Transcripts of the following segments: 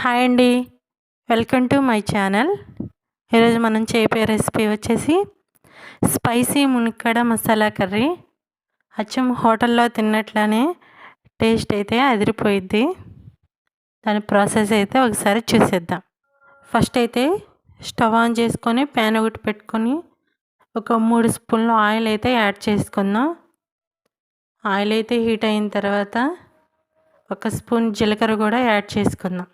Hi అండి. Welcome to my channel. ఈరోజు మనం చేపే రెసిపీ వచ్చేసి స్పైసీ మునిక్కడ మసాలా కర్రీ. అచ్చం హోటల్లో తిన్నట్లనే టేస్ట్ అయితే అదిరిపోయిద్ది. దాని ప్రాసెస్ అయితే ఒకసారి చూసేద్దాం. ఫస్ట్ అయితే స్టవ్ ఆన్ చేసుకొని ప్యాన్ ఒకటి పెట్టుకొని ఒక మూడు స్పూన్లు ఆయిల్ అయితే యాడ్ చేసుకుందాం. ఆయిల్ అయితే హీట్ అయిన తర్వాత ఒక స్పూన్ జీలకర్ర కూడా యాడ్ చేసుకుందాం.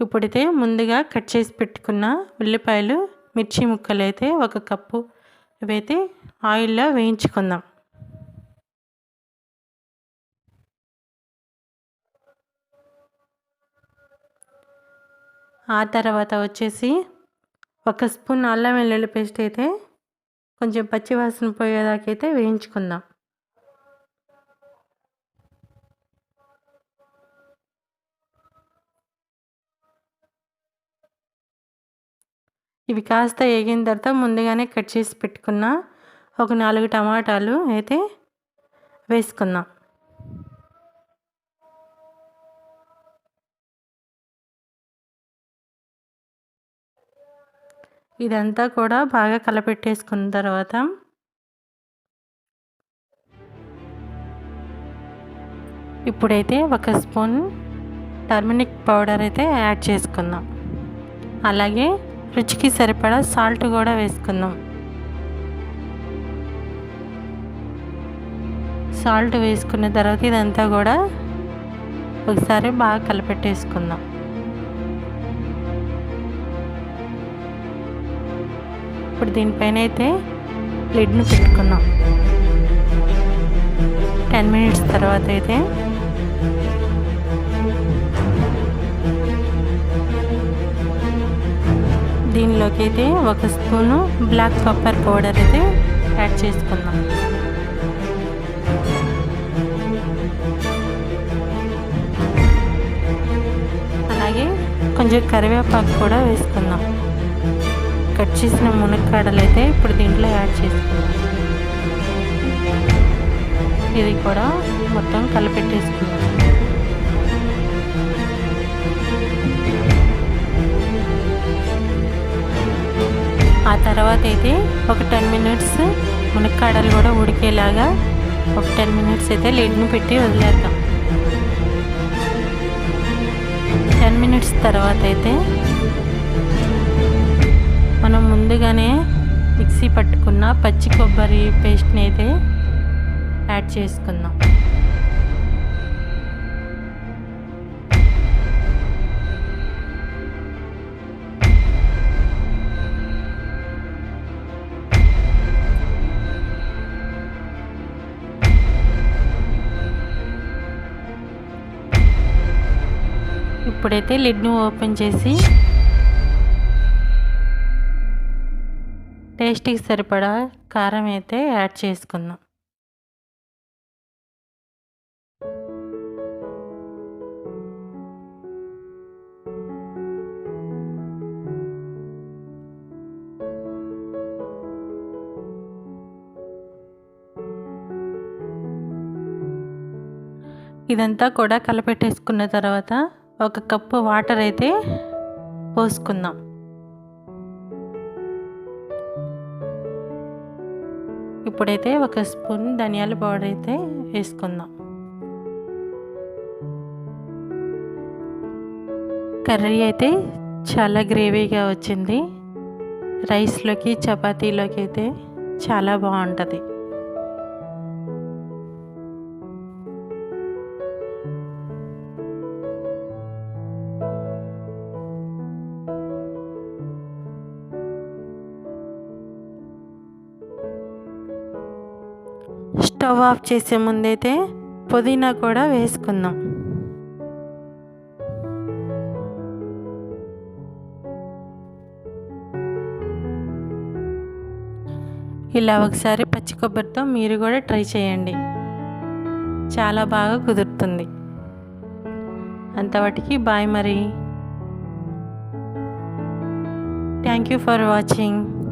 ఇప్పుడైతే ముందుగా కట్ చేసి పెట్టుకున్న ఉల్లిపాయలు మిర్చి ముక్కలు అయితే ఒక కప్పు. ఇవైతే ఆయిల్లో వేయించుకుందాం. ఆ తర్వాత వచ్చేసి ఒక స్పూన్ అల్లం వెల్లుల్లి పేస్ట్ అయితే కొంచెం పచ్చివాసన పోయేదాకైతే వేయించుకుందాం. ఇవి కాస్త వేగిన తర్వాత ముందుగానే కట్ చేసి పెట్టుకున్న ఒక నాలుగు టమాటాలు అయితే వేసుకుందాం. ఇదంతా కూడా బాగా కలపెట్టేసుకున్న తర్వాత ఇప్పుడైతే ఒక స్పూన్ టర్మరిక్ పౌడర్ అయితే యాడ్ చేసుకుందాం. అలాగే రుచికి సరిపడా సాల్ట్ కూడా వేసుకుందాం. సాల్ట్ వేసుకున్న తర్వాత ఇదంతా కూడా ఒకసారి బాగా కలిపెట్టేసుకుందాం. ఇప్పుడు దీనిపైన అయితే లిడ్ను పెట్టుకుందాం. టెన్ మినిట్స్ తర్వాత అయితే దీనిలోకి అయితే ఒక స్పూను బ్లాక్ పెప్పర్ పౌడర్ అయితే యాడ్ చేసుకుందాం. అలాగే కొంచెం కరివేపాకు కూడా వేసుకుందాం. కట్ చేసిన మునక్కాడలు అయితే ఇప్పుడు దీంట్లో యాడ్ చేసుకుందాం. ఇది కూడా మొత్తం కలిపెట్టేసుకుందాం. తర్వాత అయితే ఒక టెన్ మినిట్స్ మునక్కాడలు కూడా ఉడికేలాగా ఒక టెన్ మినిట్స్ అయితే లిడ్ను పెట్టి వదిలేద్దాం. టెన్ మినిట్స్ తర్వాత అయితే మనం ముందుగానే మిక్సీ పట్టుకున్న పచ్చి కొబ్బరి పేస్ట్ని అయితే యాడ్ చేసుకుందాం. ఇప్పుడైతే లిడ్ను ఓపెన్ చేసి టేస్ట్కి సరిపడా కారం అయితే యాడ్ చేసుకుందాం. ఇదంతా కూడా కలపెట్టేసుకున్న తర్వాత ఒక కప్పు వాటర్ అయితే పోసుకుందాం. ఇప్పుడైతే ఒక స్పూన్ ధనియాల పౌడర్ అయితే వేసుకుందాం. కర్రీ అయితే చాలా గ్రేవీగా వచ్చింది. రైస్లోకి చపాతీలోకి అయితే చాలా బాగుంటుంది. స్టవ్ ఆఫ్ చేసే ముందైతే పుదీనా కూడా వేసుకుందాం. ఇలా ఒకసారి పచ్చి కొబ్బరితో మీరు కూడా ట్రై చేయండి. చాలా బాగా కుదురుతుంది. అంతవాటికి బాయ్ మరి. Thank you for watching